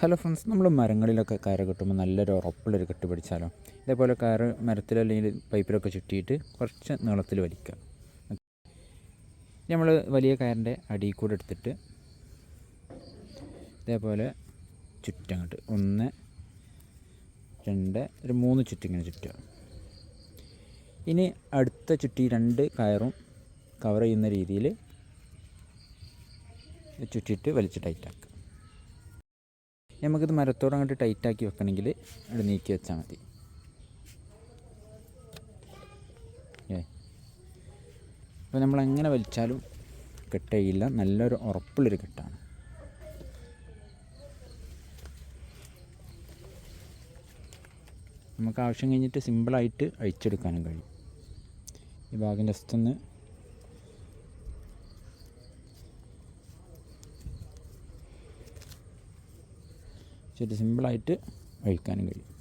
Hello friends നമ്മൾ മരങ്ങളിലൊക്കെ കയറ് കെട്ടുമ്പോൾ നല്ലൊരു ഉറപ്പുള്ളൊരു കെട്ട് പിടിച്ചാലോ? ഇതേപോലെ കയറ് മരത്തിലല്ലെങ്കിൽ പൈപ്പിലൊക്കെ ചുറ്റിയിട്ട് കുറച്ച് നീളത്തിൽ വലിക്കുക. നമ്മൾ വലിയ കയറിന്റെ അടിയിൽ കൂടെ എടുത്തിട്ട് ഇതേപോലെ ചുറ്റങ്ങോട്ട് ഒന്ന് രണ്ട് ഒരു മൂന്ന് ചുറ്റിങ്ങനെ ചുറ്റുക. ഇനി അടുത്ത ചുറ്റി രണ്ട് കയറും കവർ ചെയ്യുന്ന രീതിയിൽ ചുറ്റിയിട്ട് വലിച്ച് ടൈറ്റാക്കുക നമുക്കിത് മരത്തോട് അങ്ങോട്ട് ടൈറ്റാക്കി വെക്കണമെങ്കിൽ അവിടെ നീക്കി വെച്ചാൽ മതി. അപ്പോൾ നമ്മൾ എങ്ങനെ വലിച്ചാലും കെട്ടയില്ല. നല്ലൊരു ഉറപ്പുള്ളൊരു കെട്ടാണ്. നമുക്ക് ആവശ്യം കഴിഞ്ഞിട്ട് സിമ്പിളായിട്ട് അഴിച്ചെടുക്കാനും കഴിയും. ഈ ഭാഗം ജസ്റ്റ് ഒന്ന് ശരി സിമ്പിളായിട്ട് കഴിക്കാനും കഴിയും.